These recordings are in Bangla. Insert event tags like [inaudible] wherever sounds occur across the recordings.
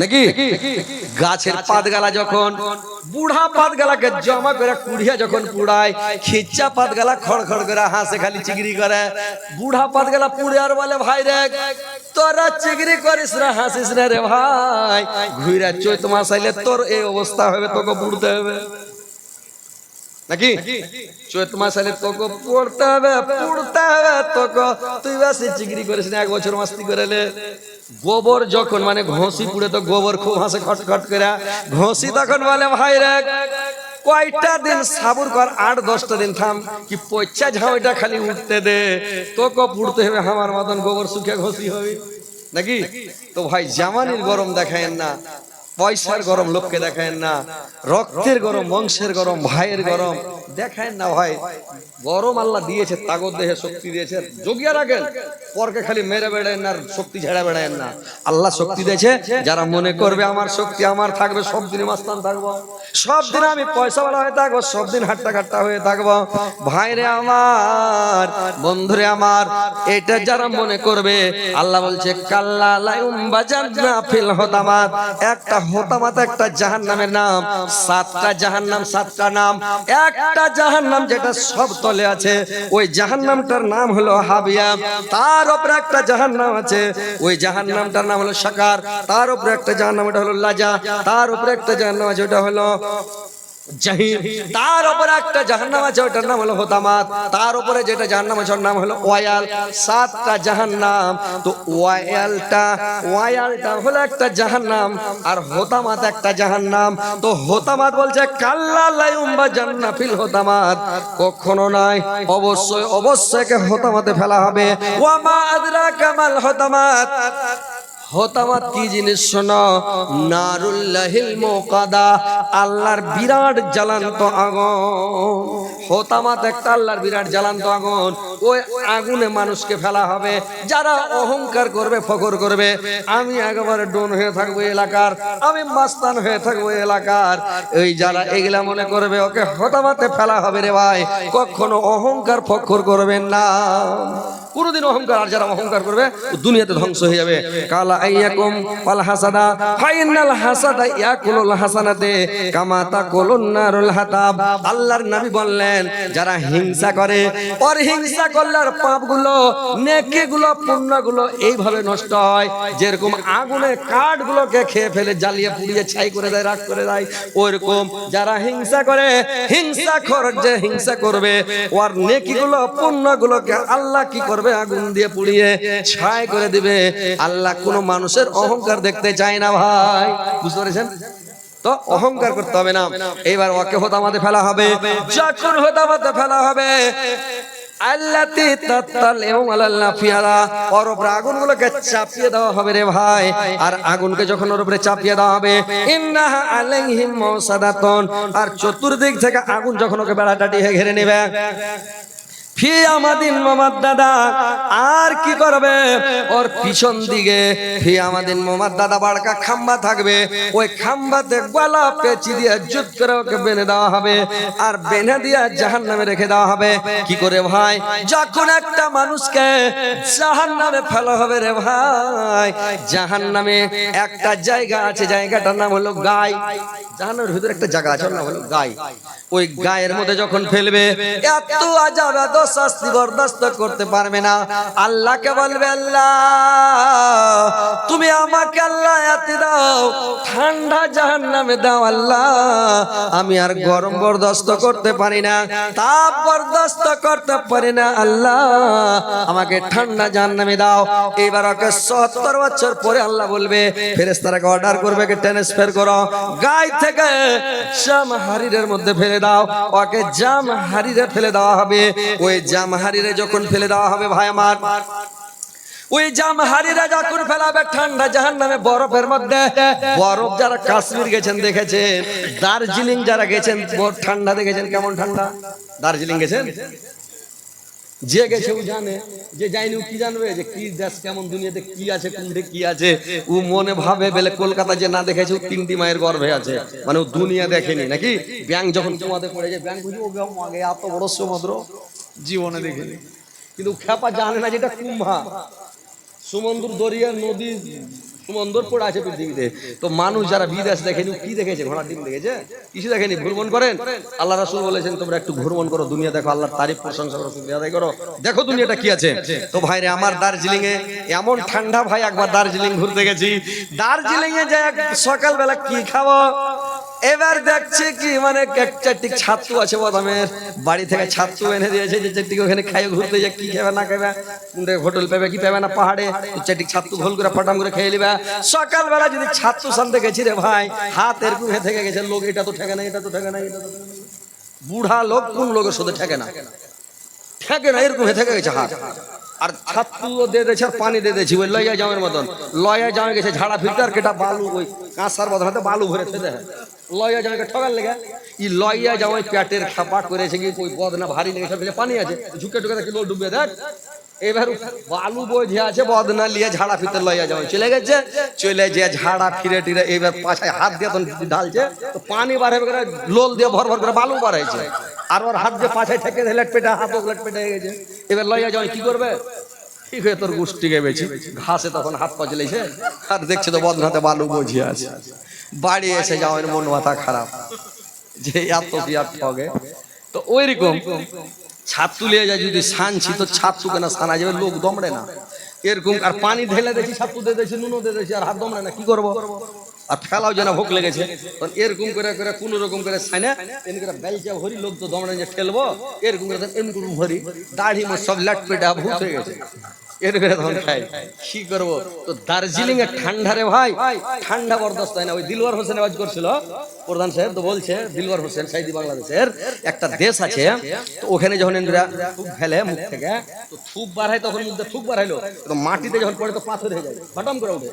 নাকি? গাছের পাতগালা যখন বুড়া পাতগালাকে জমা করে কুড়িয়া যখন পুড়ায় খিচ্চা পাতগালা খড় খড় করে হাসে খালি চিগরি করে। বুড়া পাতগালা পুড়ে আর বলে ভাই রে তোরা চিগরি করিস না হাসিস না রে ভাই। ঘুরা চৈত মাস আইলে তোর এই অবস্থা হবে তোকে পুড়তে হবে। নাকি? চৈত মাস আইলে তোকে পড়তে হবে পুড়তে হবে তোকে। তুই বাসে চিগরি করিস না এক বছর মাস্তি করে গোবর যখন মানে ঘষি পুড়ে তো গোবর খুব হাসে খটখট করে। ঘষি তখন বলে, ভাই রে, কয়টা দিন সাবুর কর, আট দশটা দিন থাম, কি পয়সা ঝাউটা খালি উঠতে দে। তোকে পুড়তে হবে আমার মতন গোবর শুকে ঘষি হবে। নাকি? তো ভাই, জামানির গরম দেখায় না। পয়সার গরম লোককে দেখায় না রক্তের গরম বংশের গরম ভাইয়ের গরম। দেখায় না ভাই গরম আল্লাহ দিয়েছে তাগত দেহে শক্তি দিয়েছে। জগিয়া রাখেন পরকে খালি মেরে বেড়ায় না শক্তি ঝেড়া বেড়ায় না। আল্লাহ শক্তি দিয়েছে যারা মনে করবে আমার শক্তি আমার থাকবে সব দিনে মাস্তান থাকব। সব দিন আমি পয়সা বালা হয়ে থাকব সব দিন হাট্টা খাট্টা হয়ে থাকব। ভাইরে আমার বন্ধুরে আমার এটা যারা মনে করবে আল্লাহ বলছে কাল্লা লাইম বাজার না ফিল হতামাত। একটা হতামাত একটা জাহান্নামের নাম, সাতটা জাহান্নাম, সাতটা নাম, একটা জাহান্নাম যেটা সব তলে আছে। ওই জাহান্নামটার নাম হলো হাবিয়া, তার উপরে একটা জাহান নাম আছে। ওই জাহান্নামটার নাম হলো সাকার তার উপরে একটা জাহান্নাম, ওটা হলো লাজা, তার উপরে একটা জাহান্নাম আছে, ওটা হলো তার উপরে একটা জাহান্নাম আছে ওটার নাম হলো হোতামাত। তার উপরে যেটা জাহান্নাম আছে, ওর নাম হলো ওয়াল সাতটা জাহান্নাম। তো ওয়ালটা ওয়ালটা হলো একটা জাহান্নাম আর হোতামাত একটা জাহান্নাম। তো হোতামাত বলছে, কাল্লা লাইম বা জান্নাফিল হোতামাত। কখনো নাই অবশ্যই অবশ্যই কে হোতামাতে ফেলা হবে। ওয়ামা আদরা কামাল হোতামাত। হতামাত কি জিনিস শোনো? নারুল্লাহিল মোকাদা, আল্লাহর বিরাট জ্বালান্ত আগুন। হতামাত একটা আল্লাহর বিরাট জ্বালান্ত আগুন। ওই আগুনে মানুষকে ফেলা হবে। যারা অহংকার করবে ফকর করবে। আমি একেবারে ডোন হয়ে থাকব এলাকার। আমি মাস্তান হয়ে থাকব এলাকার। এই যারা এগুলা মনে করবে, ওকে হতামাতে ফেলা হবে রে ভাই। কখনো অহংকার ফকর করবেন না। কোনোদিন অহংকার, আর যারা অহংকার করবে দুনিয়াতে ধ্বংস হয়ে যাবে। কালা আইয়াকুম ওয়াল হাসাদা ফাইনাল হাসাদা ইয়াকুলুল হাসানাতে, কামা তাকুলুন নারুল হাতাব। আল্লাহর নবী বললেন, যারা হিংসা করে ওর হিংসা করলে আর পাপগুলো, নেকিগুলো, পুণ্যগুলো এইভাবে নষ্ট হয়। যেরকম আগুনে কাঠগুলোকে খেয়ে ফেলে, জ্বালিয়ে পুড়িয়ে ছাই করে দেয়, রাগ করে দেয় ওইরকম যারা হিংসা করে হিংসা খর যে হিংসা করবে, ওর নেকিগুলো, পুণ্যগুলোকে আল্লাহ কি করবে? আগুন দিয়ে পুড়িয়ে ছাই করে দিবে। আল্লাহ কোনো মানুষের অহংকার দেখতে চায় না ভাই। বুঝতে পেরেছেন? তো অহংকার করতে হবে না। এইবার ওকে হতামাতে ফেলা হবে। হতামাতে ফেলা হবে, আল্লাতি তাত্তালিউ আলাল নাফিয়ারা ওর আগুনগুলোকে চাপিয়ে দেওয়া হবে রে ভাই। আর আগুনকে যখন ওর উপরে চাপিয়ে দেওয়া হবে আর চতুর্দিক থেকে আগুন যখন ওকে বেড়াটাটিয়ে ঘিরে নেবে। ফি আমাদিন মোহাম্মদ দাদা, আর কি করবে? ওর পিছন দিকে ফি আমাদিন দাদা খাম্বা থাকবে। ওই দিয়ে ওকে বেঁধে দেওয়া হবে আর দিয়ে জাহান নামে রেখে দেওয়া হবে। কি করে ভাই? যখন একটা মানুষকে জাহান নামে ফেলা হবে রে ভাই জাহান নামে একটা জায়গা আছে, জায়গাটার নাম হলো গাই। জাহান্নামের ভিতরে একটা জায়গা আছে নাম হলো গাই। ওই গায়ের মধ্যে যখন ফেলবে, এত আজাব শাস্তি বরদাস্ত করতে পারবে না। আল্লাহকে বলবে, আল্লাহ, তুমি আমাকে আল্লাহ এতে দাও, ঠান্ডা জাহান নামে দাও, আল্লাহ। আমি আর গরম বরদাস্ত করতে পারি না, তাপ বরদাস্ত করতে পারি না, আল্লাহ। আমাকে ঠান্ডা জাহান নামে দাও। এবার ওকে সত্তর বছর পরে আল্লাহ বলবে ফেরেস্তারাকে অর্ডার করবে ট্রান্সফার করো। গায়ে থেকে জাম হারিরের মধ্যে ফেলে দাও, ওকে জাম হারিরে ফেলে দেওয়া হবে। ওই জাম হারিরে যখন ফেলে দেওয়া হবে ভাই আমার, ওই জাম হারিরা যখন ফেলাবে ঠান্ডা জাহান নামে বরফের মধ্যে, বরফ যারা কাশ্মীর গেছেন দেখেছেন, দার্জিলিং যারা গেছেন ঠান্ডা দেখেছেন, কেমন ঠান্ডা? দার্জিলিং গেছেন? যে গেছে ও জানে, যে যায়নি কি জানবে? যে কি দেশ, কেমন দুনিয়াতে কি আছে কি আছে? ও মনে ভাবে বেলে কলকাতা যে না দেখেছে, ও মায়ের গর্ভে আছে। মানে ও দুনিয়া দেখেনি, নাকি? ব্যাংক যখন তোমাদের পড়ে যায় ব্যাংক বুঝি ও আগে এত বড় সমুদ্র। জীবনে দেখেনি কিন্তু খেপা জানে না যেটা কুম্ভা। সমুদ্র দরিয়া নদী, সুমন্দর পড়ে আছে পৃথিবীতে। তো মানুষ যারা বিদেশ দেখেনি কি দেখেছে? ঘোড়ার ডিম দেখেছে? কিছু দেখেনি? ভ্রমণ করেন? আল্লাহ রাসুল বলেছেন, তোমরা একটু ভ্রমণ করো, দুনিয়া দেখো, আল্লাহর তারিফ, প্রশংসা করো আদায় করো। দেখো দুনিয়াটা কি আছে? তো ভাই রে আমার দার্জিলিং এ এমন ঠান্ডা ভাই, একবার দার্জিলিং ঘুরতে গেছি। দার্জিলিং এ যে সকালবেলা কি খাব? এবার দেখছে কি মানে চারটি ছাত্র আছে বদামের বাড়ি থেকে ছাত্র এনে দিয়েছে যে চারটি ওখানে খাই ঘুরতে যে কি খাবে না খাবে কোনটা হোটেল পাবে, কি পাবে না পাহাড়ে চারটি ছাত্র ভুল করে ফটাম করে খেয়ে নিবে। সকালবেলা যদি ছাত্র সামনে গেছি রে ভাই, হাত এরকম হয়ে থেকে গেছে, লোক, এটা তো ঠেকে না, এটা তো ঠেকে না বুড়া লোক, কোন লোকের সাথে ঠেকে না? ঠেকে না এরকম হয়ে থেকে গেছে হাত। আর ছাত্র দিয়ে দিয়েছে, আর পানি দিয়ে দিয়েছি, ওই লইয়া জামের মতন। লইয়া জামে গেছে, ঝাড়া ফিল্টার কেটা বালু ওই কাঁসার বদল হাতে বালু ভরে ফেলে লইয়া জামাকে ঠকার লেগে। ই লইয়া জামাই পেটের খাপা করেছে কি ওই বদনা ভারী লেগে, সব পানি আছে। ঝুঁকে ঢুকে দেখি লোক ডুবে দেখ এবার বালু বোঝে আছে, বদনা লিয়ে ঝাড়া ফিতে লইয়া জামাই চলে গেছে, চলে যে ঝাড়া ফিরে টিরে এবার পাছায় হাত দিয়ে তখন ঢালছে। তো পানি বাড়ে করে লোল দিয়ে ভর ভর করে বালু বাড়াইছে। আর ওর হাত দিয়ে পাছায় থেকে লেট পেটে হাত লেট পেটে গেছে। এবার লইয়া জামাই কি করবে? ঠিক তোর গোষ্ঠী গেবেছি ঘাসে তখন হাত পা চলেছে আর দেখছে তো বদনাতে বালু বঝিয়ে আছে বাড়ি এসে যাওয়ার মন মাথা খারাপ। যে এত বিয়ার ঠগে। তো ওই রকম ছাতু তুলে যায় যদি সানছি, তো ছাতু কেনা সানা যাবে, লোক দমড়ে না। এরকম আর পানি ঢেলে দেখি ছাতু দিয়ে দিয়েছে নুনো দিয়ে দিয়েছে আর হাত দমড়ে না, কি করব? আর ফেলাও যেন ভোক লেগেছে। এরকম করে করে কোন রকম করে সাইনে এমনি করে বেলচা ভরি লোক তো দমড়ে যে ঠেলবো এরকম করে এমনি করে ভরি দাড়ি মোট সব লাট পেটা ভূত হয়ে গেছে। এর করে তখন খাই। কি করব? তো দার্জিলিং ঠান্ডা রে ভাই ঠান্ডা বরদাস্ত হয় না। ওই দিলওয়ার হোসেন আওয়াজ করছিল। প্রধান সাহেব তো বলছে দিলওয়ার হোসেন সাইদি বাংলাদেশের একটা দেশ আছে। তো ওখানে যখন ইন্দ্রা থুপ ফেলে মুখ থেকে তো থুপ বাড়ায় তখন মুখে থুপ বাড়াইলো তো মাটিতে যখন পড়ে তো পাথর হয়ে যায়। হঠাম করে ওঠে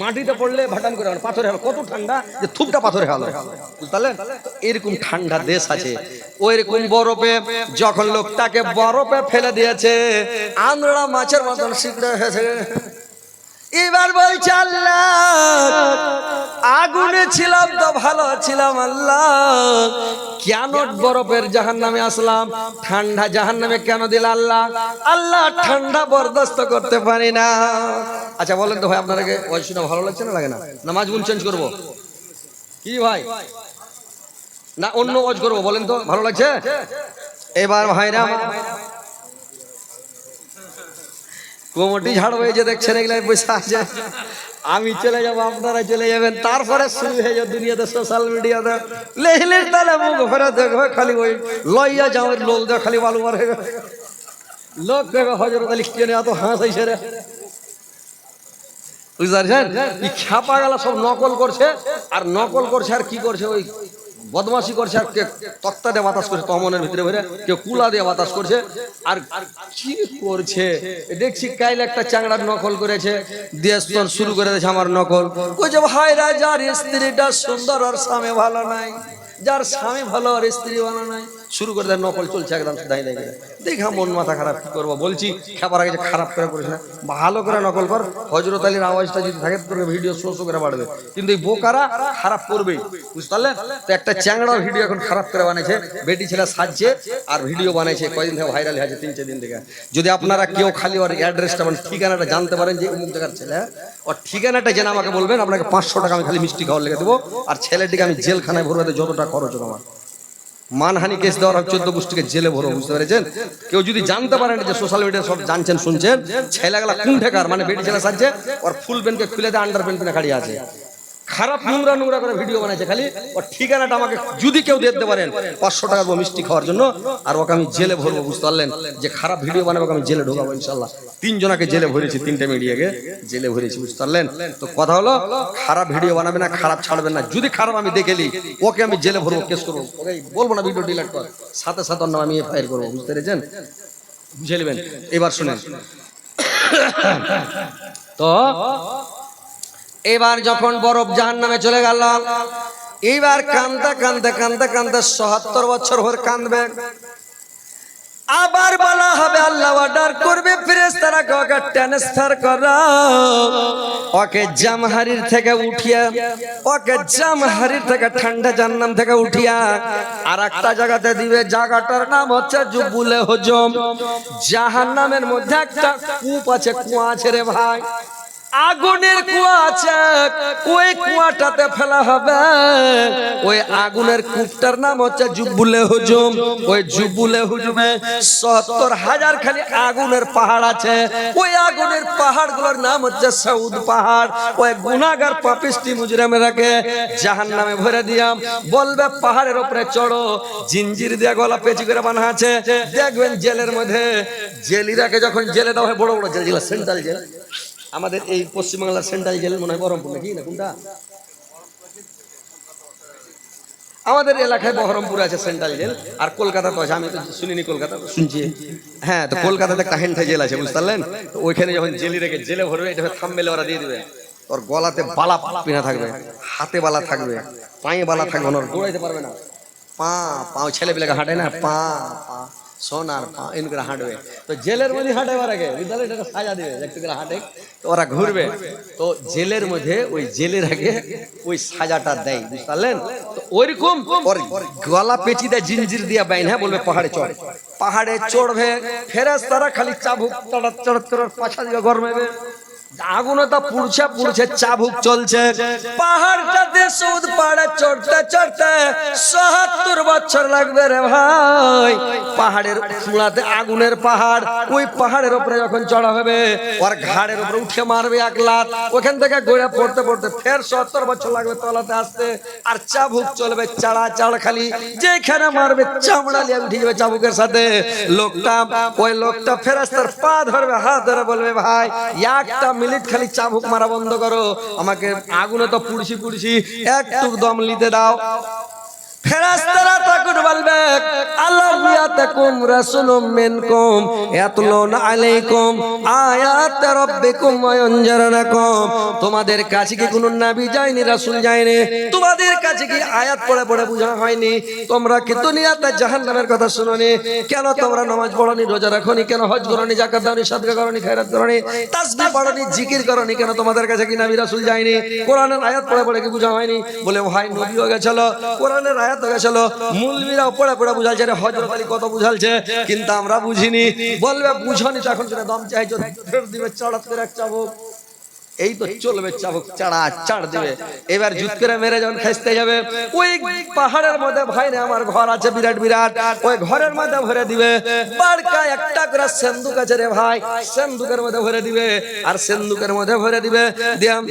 মাটিতে পড়লে ভাটান করে পাথরে হলো কত ঠান্ডা? যে থুপটা পাথরে হলো বুঝতে এরকম ঠান্ডা দেশ আছে। ওই রকম বরফে যখন লোকটাকে বরফে ফেলে দিয়েছে আন্দ্রা মাছের মতন শীঘ্র হয়েছে। এবার বলছে আল্লাহ, আগুনে ছিলাম তো ভালো ছিলাম আল্লাহ। কেন বরফের জাহান নামে আসলাম, ঠান্ডা জাহান নামে কেন দিল আল্লাহ? আল্লাহ ঠান্ডা বরদাস্ত করতে পারি না। আচ্ছা বলেন তো ভাই আপনাকে ওই শুনে ভালো লাগছে না লাগে না? নামাজ গুণ চেঞ্জ করব? কি ভাই? না, অন্য ওয়াজ করব, বলেন তো, ভালো লাগছে? এবার ভাইরা কোমটি ঝাড় হয়ে যে দেখছেন এগুলো বসে আছে। আমি চলে যাব, আপনারা চলে যাবেন। তারপরে শুরু হয়ে যাবে দুনিয়াতে সোশ্যাল মিডিয়াতে লেহলে তাহলে মুখ ভরে দেখবে খালি ওই লইয়া যাও লোল দেয় খালি বালু মার। লোক কবে হজরত আলী কেন এত হাঁস হয়েছে রে? বুঝতে পারছেন? ছাপা গেলা সব নকল করছে, আর নকল করছে আর কি করছে ওই বদমাসি করছে আর কে তক্তা দিয়ে বাতাস করছে কমনের ভিতরে ভরে কেউ কুলা দিয়ে বাতাস করছে। আর কি করছে? দেখছি কাইল একটা চাংড়ার নকল করেছে দিয়ে শুরু করে দিয়েছে আমার নকল। কইছে ভাই রাজার স্ত্রীটা সুন্দর, আর স্বামী ভালো নাই। যার স্বামী ভালো, আর স্ত্রী ভালো নাই। শুরু করে দেয়, নকল চলছে একদম দাঁড়িয়ে দাঁড়িয়ে দেখা মন মাথা খারাপ, কি করব বলছি? খাবার আগে খারাপ করে করিস না। ভালো করে নকল কর। হজরত আলীর আওয়াজটা যদি থাকে, তোর ভিডিও শো শো করে বাড়বে। কিন্তু এই বোকারা খারাপ করবেই, বুঝতে পারলেন? তো একটা চ্যাংড়ার ভিডিও এখন খারাপ করে বানিয়েছে, বেটি ছেলে সাজছে আর ভিডিও বানিয়েছে কয়দিন থেকে ভাইরাল হয়েছে তিন, চার দিন থেকে। যদি আপনারা কেউ খালি ওর অ্যাড্রেসটা মানে ঠিকানাটা জানতে পারেন যে, অমুক জায়গার ছেলে, ওর ঠিকানাটা জেনে আমাকে বলবেন, আপনাকে পাঁচশো টাকা আমি খালি মিষ্টি খাওয়ার লেগে দেবো। আর ছেলেটিকে আমি জেলখানায় ভরবে যত টাকা খরচ হোক আমার। মানহানি কেস দেওয়ার হয় চোদ্দ গোষ্ঠীকে জেলে ভরো, বুঝতে পেরেছেন? কেউ যদি জানতে পারেন যে সোশ্যাল মিডিয়া সব জানছেন, শুনছেন, ছেলেগুলা ঠেকার? মানে বেটি ছেলে সাজছে ওর ফুল প্যান্টকে খুলে দেয় আন্ডার প্যান্ট পেনে খাড়িয়ে আছে। খারাপ নোংরা নোংরা করে ভিডিও বানাইছে খালি। ওর ঠিকানাটা আমাকে যদি কেউ দিতে পারেন, পাঁচশো টাকা মিষ্টি খাওয়ার জন্য। আর ওকে আমি জেলে ভরবো, বুঝতে পারলেন? যে খারাপ ভিডিও বানাবো আমি জেলে ঢোকাবো ইনশাল্লাহ তিনজনাকে জেলে ভরেছি, তিনটে মিডিয়াকে। জেলে ভরেছি, বুঝতে পারলেন? তো কথা হলো, খারাপ ভিডিও বানাবে না, খারাপ ছাড়বেন না। যদি খারাপ আমি দেখেলি ওকে আমি জেলে ভরবো, কেস করব। বলব না ভিডিও ডিলিট কর। সাথে সাথে অন্য আমি এফআইআর করব, বুঝতে পেরেছেন? বুঝে নেবেন? এবার শুনেন। তো এবার যখন বরফ জাহান নামে চলে গেল এইবার কান্দতে কান্দতে কান্দতে কান্দতে সহাত্তর বছর ভর কান্দবে আবার বলা হবে, আল্লাহ অর্ডার করবে, ফেরেশতারা ওকে ট্রান্সফার করো। ওকে জামহারির থেকে উঠিয়া, ওকে জামহারির থেকে ঠান্ডা জান্নাম থেকে উঠিয়া আর একটা জায়গাতে দিবে। জায়গাটার নাম হচ্ছে জুবুলে হজম। জাহান্নামের মধ্যে একটা কূপ আছে, কুয়া আছে রে ভাই। আগুনের কুয়া আছে। ওই কুয়াটাতে ফেলা হবে। ওই আগুনের কূপটার নাম হচ্ছে জুবুলে হুজুম। ওই জুবুলে হুজুমে সত্তর হাজার খালি আগুনের পাহাড় আছে। ওই আগুনের পাহাড়গুলোর নাম হচ্ছে সৌদ পাহাড়। ওই গুনাগার পাপিস্টি মুজরামেরাকে জাহান নামে ভরে দিয়াম। বলবে, পাহাড়ের উপরে চড়ো জিঞ্জির দিয়ে গলা পেঁচি করে বানা আছে। দেখবেন জেলের মধ্যে জেলিরাকে যখন জেলে দেওয়া হয়, বড় বড় জেল যেগুলো সেন্ট্রাল জেল। আমাদের এই পশ্চিমবাংলার সেন্ট্রাল জেল মনে হয় বহরমপুর নাকি? না কোনটা? আমাদের এলাকায় বহরমপুর আছে সেন্ট্রাল জেল আর কলকাতা তো আছে। আমি তো শুনিনি কলকাতা তো। শুনছি। হ্যাঁ তো কলকাতাতে একটা হেন্ঠা জেল আছে বুঝতে পারলেন? তো ওইখানে যখন জেলি রেখে জেলে ভরবে এটা থাম মেলে ওরা দিয়ে দেবে। ওর গলাতে বালা পিনা থাকবে হাতে বালা থাকবে পায়ে বালা থাকবে ওর দৌড়াইতে পারবে না। পা পাও ছেলে পেলেকে হাঁটে না পা পা। সোনার পা করে হাঁটবে। তো জেলের মধ্যে হাঁটে ওরা আগে বিদ্যালয়টাকে সাজা দেবে একটু করে হাঁটে। তো ওরা ঘুরবে। তো জেলের মধ্যে ওই জেলের আগে ওই সাজাটা দেয় বুঝতে পারলেন তো ওইরকম ওর গলা পেটি দেয় জিঞ্জির দিয়া বাইন হ্যাঁ বলবে পাহাড়ে চড়। পাহাড়ে চড়বে ফেরাস তারা খালি চাবুক চড়াত চড়াত করে পাছা দিয়ে গরমেবে আগুনে তো পুড়ছে পুড়ছে, চাবুক চলছে। পাহাড়টাতে সুদ পাড়ে, চড়তে চড়তে সত্তর বছর লাগবে রে ভাই। পাহাড়ের চূড়াতে আগুনের পাহাড়, ওই পাহাড়ের উপরে যখন চড়া হবে, ওর ঘাড়ের উপরে উঠে মারবে এক লাত। ওখান থেকে গড়ে পড়তে পড়তে ফের সত্তর বছর লাগবে তলাতে আসতে। আর চাবুক চলবে চাড়া, চাড় খালি। যেখানে মারবে, চামড়া লিয়ে উঠে যাবে চাবুকের সাথে। লোকটা, ওই লোকটা ফেরাস্তার পা ধরবে, হাত ধরে বলবে, ভাই, একটা মিনিট খালি চাবুক মারা বন্ধ করো। আমাকে আগুনে তো পুড়ছি পুড়ছি। একটু দম নিতে দাও। তোমাদের কাছে কি কোনো নবী যায়নি, রাসূল যায়নি? তোমাদের কাছে কি আয়াত পড়ে পড়ে বোঝানো হয়নি? তোমরা কি দুনিয়াতে জাহান্নামের কথা শুনোনি? কেন তোমরা নামাজ পড়নি, রোজা রাখনি? কেন হজ করনি, যাকাত দাওনি, সাদকা করনি, খায়রাত করনি তাসবিহ জিকির কেন তোমাদের কাছে কি নবী, রাসূল যায়নি? কোরআনের আয়াত পড়ে পড়ে কি বোঝা হয়নি? বলে ভাই নবী হয়ে গেছিল। কোরআনের আয়াত হয়ে গেছিল মুলবিরা পড়ে পড়ে বুঝালছে রে হজরত আলী কত বুঝালছে, কিন্তু আমরা বুঝিনি। বলবে, বুঝনি তখন সেটা দম চাইছো দিবে চড়াত করে এক চাবুক। এই তো চলবে চাবুক, চাড়া, চাড় দেবে। এবার জুত করে মেরে যখন খেসতে যাবে, ওই পাহাড়ের মধ্যে, ভাই রে, আমার ঘর আছে, বিরাট বিরাট। ওই ঘরের মধ্যে ভরে দিবে। বাড়কা একটা করে সেন্দুক আছে রে ভাই, সেন্দুকের মধ্যে ভরে দিবে। আর সেন্দুকের মধ্যে ভরে দিবে দিয়াম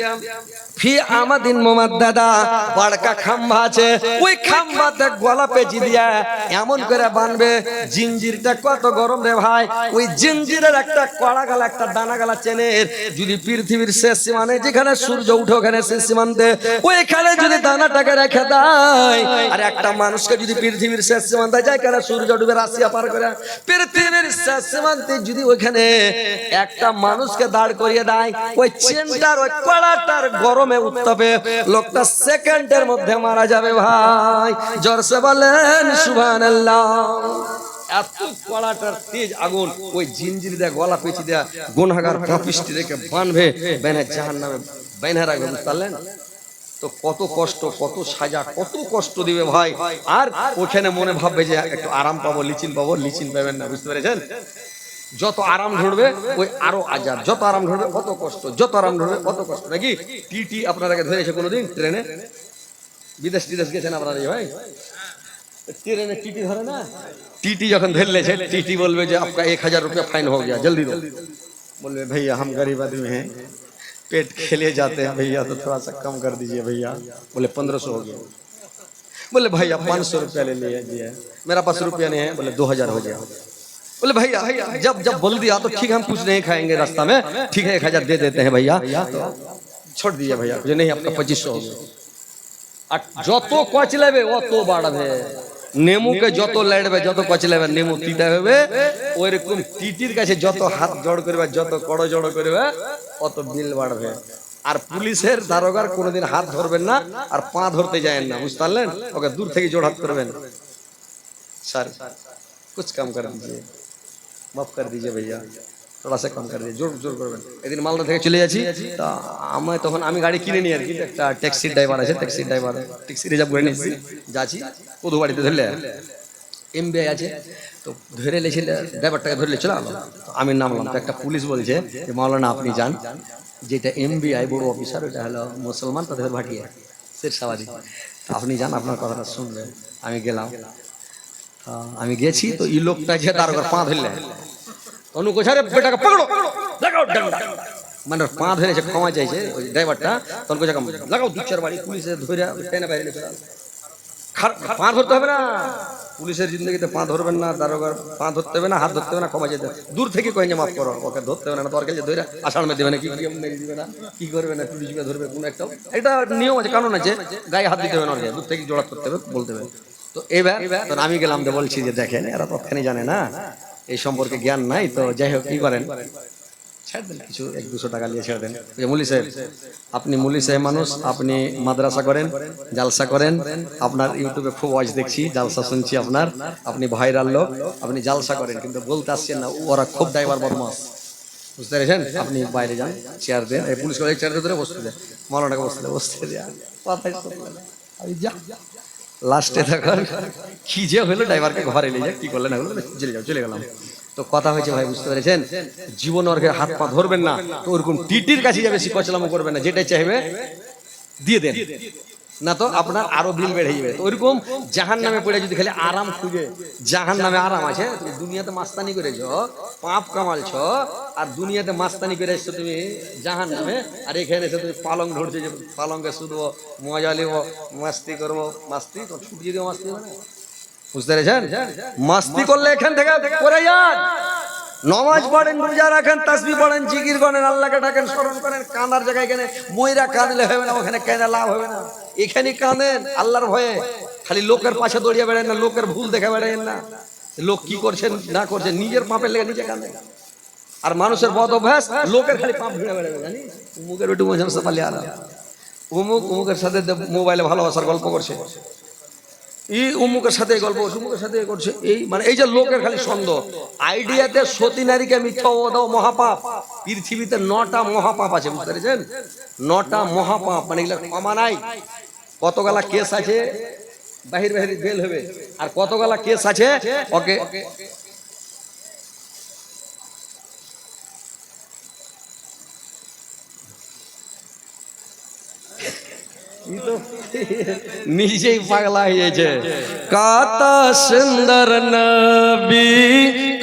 যেখানে সূর্য উঠে ওখানে শেষ সীমান্তে, ওইখানে যদি দানাটাকে রেখে দেয়, আর একটা মানুষকে যদি পৃথিবীর শেষ সীমান্তে যায়, কেন সূর্য ডুবে রাশিয়া পার করে? পৃথিবীর শেষ সীমান্তে যদি ওইখানে একটা মানুষকে দাঁড় করিয়ে দেয়, ওই চেনটার, ওই কড়াটার গরমে উত্তাপে লোকটা সেকেন্ডের মধ্যে মারা যাবে ভাই। জোরসে বলেন, সুবহানাল্লাহ। এত কড়াটার তেজ আগুন, ওই গলা পেঁচি দেয়া রেখে বানবে, বেনে বেনে রাখবে তো কত কষ্ট, কত সাজা, কত কষ্ট দিবে ভাই। আর ওখানে মনে ভাববে যে একটু আরাম পাবো, লিচিন পাবো, লিচিন পাবেন না, বুঝতে পেরেছেন? যত আরাম ধরবে ওই আরো আজাদ যত আরাম ধরবে কত কষ্ট যত আরাম ধরবে কত কষ্ট নাকি টিটি আপনারাকে ধরেছে কোনোদিন ট্রেনে বিদেশ টিদেশ গেছেন আপনারা এই ভাই ট্রেনে টিটি ধরে না टीटी जखन धर ले छे टीटी बोलबे जे आपका एक हजार रुपया फाइन हो गया जल्दी दो बोलबे भैया हम गरीब आदमी हैं पेट खेले जाते हैं भैया तो थोड़ा सा कम कर दीजिए भैया बोले पंद्रह सौ हो गया बोले भैया पाँच सौ रुपया ले लीजिए मेरा पास रुपया नहीं है बोले दो हजार हो गया बोले भैया जब जब बोल दिया तो ठीक है हम कुछ नहीं खाएंगे रास्ता में ठीक है एक हजार दे देते हैं भैया तो छोड़ दीजिए भैया मुझे नहीं आपका पच्चीस सौ हो गया আর যত কচলেবে অত বাড়বে নেমুকে যত লড়বে যত কচলেবে নেমু তিতা হবে ওইরকম টিটির কাছে যত হাত জড় করবে যত কড় জড় করবে অত বিল বাড়বে আর পুলিশের দারোগার কোনোদিন হাত ধরবেন না আর পা ধরতে যায় না বুঝতে পারলেন ওকে দূর থেকে জোর হাত করবেন স্যার कुछ कम कर दीजिए माफ कर दीजिए भैया थोड़ा सा कम कर दीजिए জোর জোর করবেন এদিন মালদা থেকে চলে যাচ্ছি তা আমি তখন আমি গাড়ি কিনে নিই আর কি একটা ট্যাক্সির ড্রাইভার আছে ট্যাক্সির ড্রাইভার ট্যাক্সি রিজার্ভ করে নিয়েছি যাচ্ছি কদু বাড়িতে ধরলে এমবিআই আছে তো ধরে লেছিল ড্রাইভারটাকে ধরলে চলে আলো তো আমি নামলাম তো একটা পুলিশ বলছে যে মাওলানা আপনি যান যেটা এমবিআই বড় অফিসার ওটা হলো মুসলমান তাদের ভাটিয়া শেরশাবাদী আপনি যান আপনার কথাটা শুনবেন আমি গেলাম তা আমি গেছি তো এই লোকটা যে তার পা ধরলে অনু কোথায় রে বেটাকে পকড়ো লাগাও ডান্ডা। মানে পা ধরেছে ক্ষমা চাইছে ওই ড্রাইভারটা। তখন কোথায় লাগাও দু চার বাড়ি পুলিশে ধরে টেনে বাইরে নিয়ে ফেলাল। পা ধরতে হবে না। পুলিশের জিন্দগিতে পা ধরবেন না দারোগার পা ধরতে হবে না হাত ধরতে হবে না ক্ষমা যেতে দূর থেকে কয়ে যে মাফ করো ওকে ধরতে হবে না তোর কাছে ধরে আষাঢ় মেয়ে দেবে না কি মেরে দিবে না কি করবে না পুলিশ ধরবে কোনো একটা এটা নিয়ম আছে কারণ আছে গায়ে হাত দিতে হবে না দূর থেকে জোড়া করতে হবে বলতে হবে। তো এবার আমি গেলাম বলছি যে দেখেন এরা তৎখানি জানে না এই সম্পর্কে জ্ঞান নাই, তো যাই হোক, কি করেন? কিছু এক দুশো টাকা নিয়ে ছেড়ে দেন। মুলি সাহেব, আপনি মুলি সাহেব মানুষ, আপনি মাদ্রাসা করেন, জালসা করেন, আপনার ইউটিউবে খুব ওয়াজ দেখছি, জালসা শুনছি আপনার, আপনি ভাইরাল লোক, আপনি জালসা করেন, কিন্তু বলতে আসছেন না, ওরা খুব ড্রাইভার বদমাস। বুঝতে পেরেছেন? আপনি বাইরে যান চেয়ার দেন, এই পুলিশ কলেজ চেয়ার ধরে বসতে দেন মৌলানাকে বসতে বসতে আমি যা লাস্টে তখন কি যে হলো ড্রাইভারকে ঘরে নিয়ে যাক, কি করলেন না চলে যাও, চলে গেলাম। তো কথা হয়েছে, ভাই, বুঝতে পেরেছেন? জীবন অর্ঘের হাত পা ধরবেন না, তো ওরকম টিটির কাছে যাবে শিকচলামো করবেন না, যেটাই চাইবে, দিয়ে দেন। না তো আপনার আরও বিল বেড়ে যাবে। ওইরকম জাহান নামে পড়ে যদি খালি আরাম খুঁজে জাহান নামে আরাম আছে, তুমি দুনিয়াতে মাস্তানি করেছ পাপ কামালছ আর দুনিয়াতে মাস্তানি করে এসছো তুমি জাহান নামে আর এখানে এসে তুমি পালং ধরছো যে পালঙ্কে শুধবো, মজা নিব, মাস্তি করব, মাস্তি? তো ছুটি দিও মাস্তি হবে বুঝতে পেরেছেন? মাস্তি করলে এখান থেকে করে যান। নমাজ পড়েন, রোজা রাখেন তাসবি পড়েন, জিকির করেন, আল্লাহকে ডাকেন, স্মরণ করেন, কানার জায়গায় এখানে ময়রা কাঁদলে হবে না, ওখানে কেনা লাভ হবে না। এখানে কাঁদেন, আল্লাহর ভয়ে। খালি লোকের পাশে দড়িয়ে বেড়ায় না, লোকের ভুল দেখে বেড়েন না। লোক কি করছেন, না করছেন, নিজের পাপের লেগে নিজে কাঁদেন। আর মানুষের বদ অভ্যাস, লোকের খালি পাপ ভিড়ে বেড়াবে জানি উমুকের একটু মজা পালি আর উমুক, উমুকের সাথে মোবাইলে ভালোবাসার গল্প করছে। এই অমুকের সাথে গল্প উমুকের সাথে করছে। এই মানে এই যে লোকের খালি সন্দেহ আইডিয়াতে সতী নারীকে মিথ্যা দাও মহাপাপ। পৃথিবীতে নটা মহাপাপ আছে, বুঝতে পেরেছেন? নটা মহাপাপ মানে এগুলো ক্ষমা নাই। কতগুলা কেস আছে? বাহির বাহির বেল হবে। আর কতগুলা কেস আছে? ওকে ই তো [laughs] নিজেই পাগলা হয়েছে। কত সুন্দর নবী,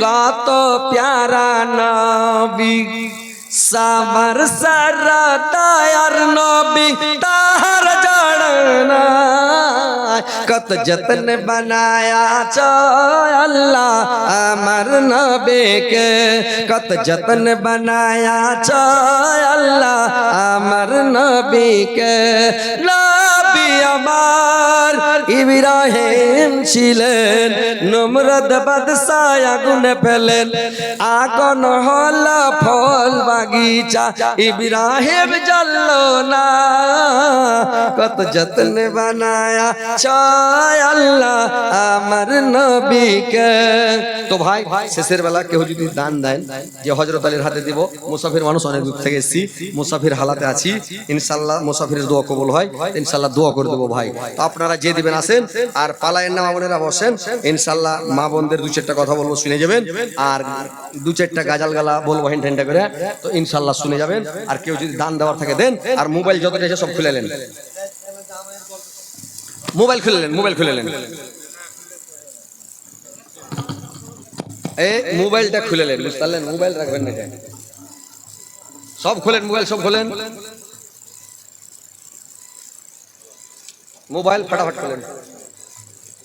কত প্যারা নবী। সাবর সারা দয়ার নবী, তাহার জড়না। কত যতন বানায়া আল্লাহ আমার নবীকে। কত যতন বানায়া আল্লাহ আমার নবীকে। নবী আমার ইব্রাহিম ছিলেন, নমরদ বাদশাহ আগুন ফেলেন। আগুন হল ফল বাগিচা, ইব্রাহিম জ্বললো না। কত যত্ন বানায়া চায় আল্লাহ আমার নবীকে। তো ভাই, শেষের বেলা কেউ যদি দান দেন যে হজরত আলীর হাতে দিব, মুসাফির মানুষ অনেক দূর থেকে এসেছি, মুসাফির হালাতে আছি। ইনশাল্লাহ মুসাফিরের দোয়া কবুল হয় ইনশাল্লাহ দোয়া করে দেবো ভাই। তো আপনারা যে দিবেন আসেন আর পালায়ের না মামনেরা বসেন। ইনশাল্লাহ মা বোনদের দু চারটা কথা বলব, শুনে যাবেন। আর দু চারটা গাজাল গালা বলব, হেন টেনটা করে। তো ইনশাল্লাহ শুনে যাবেন। আর কেউ যদি দান দেওয়ার থাকে দেন, আর মোবাইল যতটা আছে সব খুলে নেন। মোবাইল খুলে নেন, মোবাইল খুলে নেন। এই মোবাইলটা খুলে নেন, বুঝতে পারলেন? মোবাইল রাখবেন না সব খোলেন, মোবাইল সব খোলেন। মোবাইল ফাটাফাট খোলেন